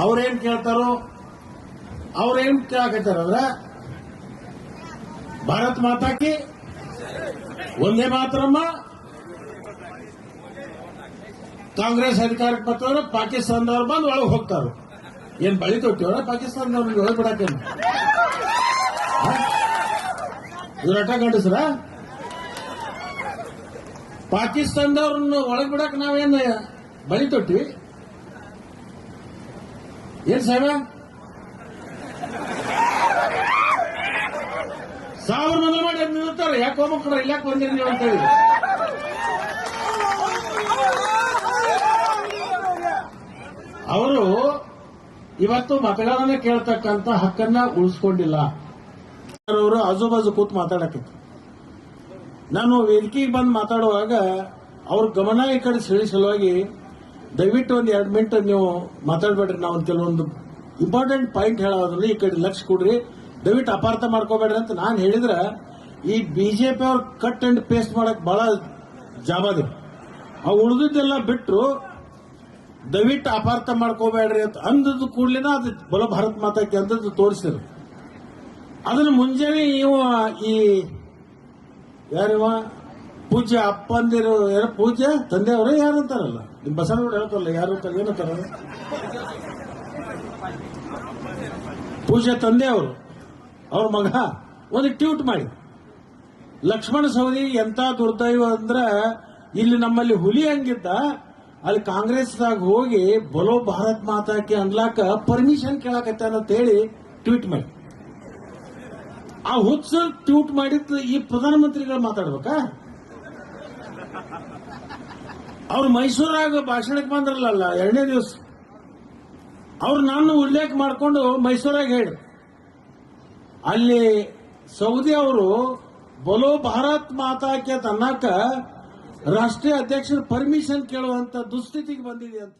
ಅವ್ರೇನ್ ಕೇಳ್ತಾರೋ, ಅವ್ರೇನ್ ಕೇಳಕತ್ತಾರಂದ್ರ ಭಾರತ್ ಮಾತಾಕಿ, ಒಂದೇ ಮಾತ್ರಮ್ಮ, ಕಾಂಗ್ರೆಸ್ ಅಧಿಕಾರಕ್ಕೆ ಬರ್ತಾರ ಪಾಕಿಸ್ತಾನದವ್ರು ಬಂದು ಒಳಗೆ ಹೋಗ್ತಾರ ಏನ್ ಬಳಿ ತೊಟ್ಟಿವ್ರ ಪಾಕಿಸ್ತಾನದವ್ರಿಗೆ ಒಳಗೆ ಬಿಡಕೇನು ಇವ್ರ ಅಟ ಗಂಡಸ್ರ? ಪಾಕಿಸ್ತಾನದವ್ರನ್ನ ಒಳಗೆ ಬಿಡಕ್ ನಾವೇನು ಬಳಿ ತೊಟ್ಟಿವಿ ಏನ್ ಸಾಹೇಬ? ಸಾವಿರ ಮಂದಿ ಮಾಡಿ ಅದ್ ನಿಲ್ತಾರೆ ಯಾಕೆ ಹೋಗ್ಬೇಕ್ರ ಇಲ್ಲಾಕ್ ಬಂದಿರಿ ನೀವು ಅಂತೇಳಿ ಅವರು ಇವತ್ತು ಮತಗಳನ್ನ ಕೇಳ್ತಕ್ಕಂತ ಹಕ್ಕನ್ನ ಉಳಿಸ್ಕೊಂಡಿಲ್ಲ. ಅವರು ಆಜು ಬಾಜು ಕೂತ್ ಮಾತಾಡಕಿತ್ತು ನಾನು ವೇದಿಕೆಗೆ ಬಂದು ಮಾತಾಡುವಾಗ ಅವ್ರ ಗಮನ ಈ ಕಡೆ ಸೆಳಿ ಸಲುವಾಗಿ ದಯವಿಟ್ಟು ಒಂದು ಎರಡು ಮಿನಿಟ್ ನೀವು ಮಾತಾಡಬೇಡ್ರಿ. ನಾವು ಒಂದು ಕೆಲವೊಂದು ಇಂಪಾರ್ಟೆಂಟ್ ಪಾಯಿಂಟ್ ಹೇಳೋದ್ರಲ್ಲಿ ಈ ಕಡೆ ಲಕ್ಷ ಕೊಡ್ರಿ. ದಯವಿಟ್ಟು ಅಪಾರ್ಥ ಮಾಡ್ಕೋಬೇಡ್ರಿ ಅಂತ ನಾನು ಹೇಳಿದ್ರೆ, ಈ ಬಿಜೆಪಿ ಅವ್ರು ಕಟ್ ಅಂಡ್ ಪೇಸ್ಟ್ ಮಾಡಕ್ ಬಹಳ ಜಾಬಾದಿ ಆ ಉಳಿದಿದ್ದೆಲ್ಲ ಬಿಟ್ರು ದಯವಿಟ್ಟು ಅಪಾರ್ಥ ಮಾಡ್ಕೋಬೇಡ್ರಿ ಅಂತ ಅಂದದ್ದು ಕೂಡಲೇ ಅದು ಬಲ ಭಾರತ್ ಮಾತಾಕ್ಕೆ ಅಂದದ್ದು ತೋರಿಸಿದ್ರು ಅದನ್ನು ಮುಂಜಾನೆ ನೀವು ಈ ಯಾರಿವ? ಪೂಜ್ಯ ಅಪ್ಪಂದಿರು ಯಾರು, ಪೂಜೆ ತಂದೆಯವರು ಯಾರು ಅಂತಾರಲ್ಲ? ನಿಮ್ ಬಸವನಗೌಡ ಹೇಳ್ತಾರಲ್ಲ, ಯಾರು ಅಂತಾರೆ ಏನಂತಾರ ಪೂಜ್ಯ ತಂದೆಯವರು, ಅವ್ರ ಮಗ, ಒಂದು ಟ್ಯೂಟ್ ಮಾಡಿ. ಲಕ್ಷ್ಮಣ ಸವದಿ ಎಂತ ದುರ್ದೈವ ಅಂದ್ರೆ, ಇಲ್ಲಿ ನಮ್ಮಲ್ಲಿ ಹುಲಿ ಹಂಗಿದ್ದ, ಅಲ್ಲಿ ಕಾಂಗ್ರೆಸ್ದಾಗ ಹೋಗಿ, ಬಲೋ ಭಾರತ್ ಮಾತಾಕಿ ಅನ್ಲಾಕ ಪರ್ಮಿಷನ್ ಕೇಳಕತ್ತೆ ಹೇಳಿ ಟ್ವೀಟ್ ಮಾಡಿ. ಆ ಹುಚ್ಚ ಟ್ವೀಟ್ ಮಾಡಿದ್ದು ಈ ಪ್ರಧಾನಮಂತ್ರಿಗಳು ಮಾತಾಡ್ಬೇಕಾ? ಅವ್ರು ಮೈಸೂರಾಗ ಭಾಷಣಕ್ಕೆ ಬಂದ್ರಲ್ಲ ಎರಡನೇ ದಿವಸ. ಅವ್ರು ನಾನು ಉಲ್ಲೇಖ ಮಾಡಿಕೊಂಡು ಮೈಸೂರಾಗ ಹೇಳಿ. ಅಲ್ಲಿ ಸೌದಿ ಅವರು ಬಲೋ ಭಾರತ್ ಮಾತಾಕೆ ಅನ್ನಕ ರಾಷ್ಟ್ರೀಯ ಅಧ್ಯಕ್ಷರ ಪರ್ಮಿಷನ್ ಕೇಳುವಂತ ದುಸ್ಥಿತಿಗೆ ಬಂದಿದೆ ಅಂತ.